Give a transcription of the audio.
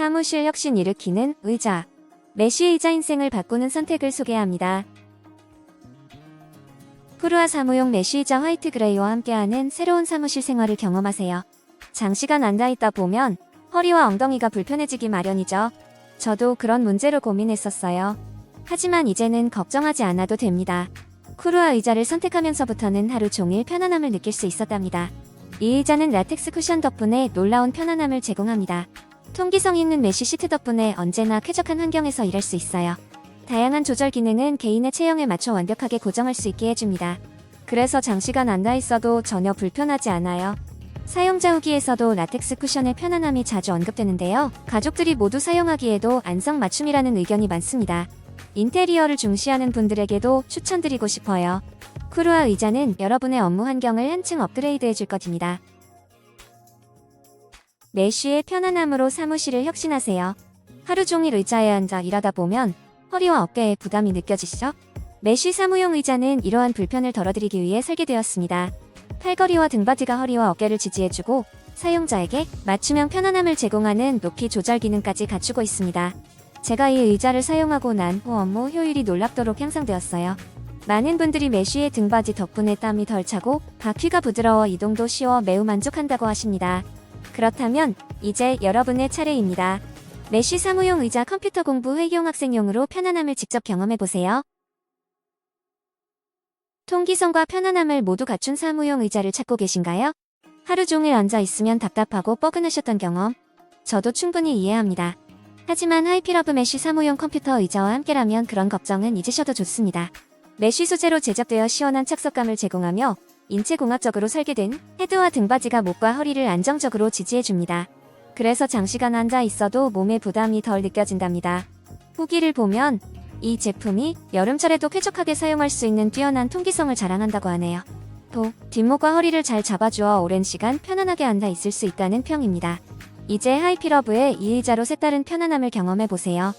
사무실 혁신 일으키는 의자. 메쉬 의자 인생을 바꾸는 선택을 소개합니다. 푸르아 사무용 메쉬 의자 화이트 그레이와 함께하는 새로운 사무실 생활을 경험하세요. 장시간 앉아있다 보면 허리와 엉덩이가 불편해지기 마련이죠. 저도 그런 문제로 고민했었어요. 하지만 이제는 걱정하지 않아도 됩니다. 쿠루아 의자를 선택하면서부터는 하루 종일 편안함을 느낄 수 있었답니다. 이 의자는 라텍스 쿠션 덕분에 놀라운 편안함을 제공합니다. 통기성 있는 메쉬 시트 덕분에 언제나 쾌적한 환경에서 일할 수 있어요. 다양한 조절 기능은 개인의 체형에 맞춰 완벽하게 고정할 수 있게 해줍니다. 그래서 장시간 앉아 있어도 전혀 불편하지 않아요. 사용자 후기에서도 라텍스 쿠션의 편안함이 자주 언급되는데요. 가족들이 모두 사용하기에도 안성 맞춤이라는 의견이 많습니다. 인테리어를 중시하는 분들에게도 추천드리고 싶어요. 쿠루아 의자는 여러분의 업무 환경을 한층 업그레이드 해줄 것입니다. 메쉬의 편안함으로 사무실을 혁신하세요. 하루 종일 의자에 앉아 일하다 보면 허리와 어깨에 부담이 느껴지시죠? 메쉬 사무용 의자는 이러한 불편을 덜어드리기 위해 설계되었습니다. 팔걸이와 등받이가 허리와 어깨를 지지해주고 사용자에게 맞춤형 편안함을 제공하는 높이 조절 기능까지 갖추고 있습니다. 제가 이 의자를 사용하고 난 후 업무 효율이 놀랍도록 향상되었어요. 많은 분들이 메쉬의 등받이 덕분에 땀이 덜 차고 바퀴가 부드러워 이동도 쉬워 매우 만족한다고 하십니다. 그렇다면 이제 여러분의 차례입니다. 메쉬 사무용 의자 컴퓨터 공부 회의용 학생용으로 편안함을 직접 경험해보세요. 통기성과 편안함을 모두 갖춘 사무용 의자를 찾고 계신가요? 하루 종일 앉아 있으면 답답하고 뻐근하셨던 경험, 저도 충분히 이해합니다. 하지만 하이피러브 메쉬 사무용 컴퓨터 의자와 함께라면 그런 걱정은 잊으셔도 좋습니다. 메쉬 소재로 제작되어 시원한 착석감을 제공하며 인체공학적으로 설계된 헤드와 등받이가 목과 허리를 안정적으로 지지해줍니다. 그래서 장시간 앉아 있어도 몸에 부담이 덜 느껴진답니다. 후기를 보면 이 제품이 여름철에도 쾌적하게 사용할 수 있는 뛰어난 통기성을 자랑한다고 하네요. 또 뒷목과 허리를 잘 잡아주어 오랜 시간 편안하게 앉아 있을 수 있다는 평입니다. 이제 하이피러브의 이 의자로 색다른 편안함을 경험해보세요.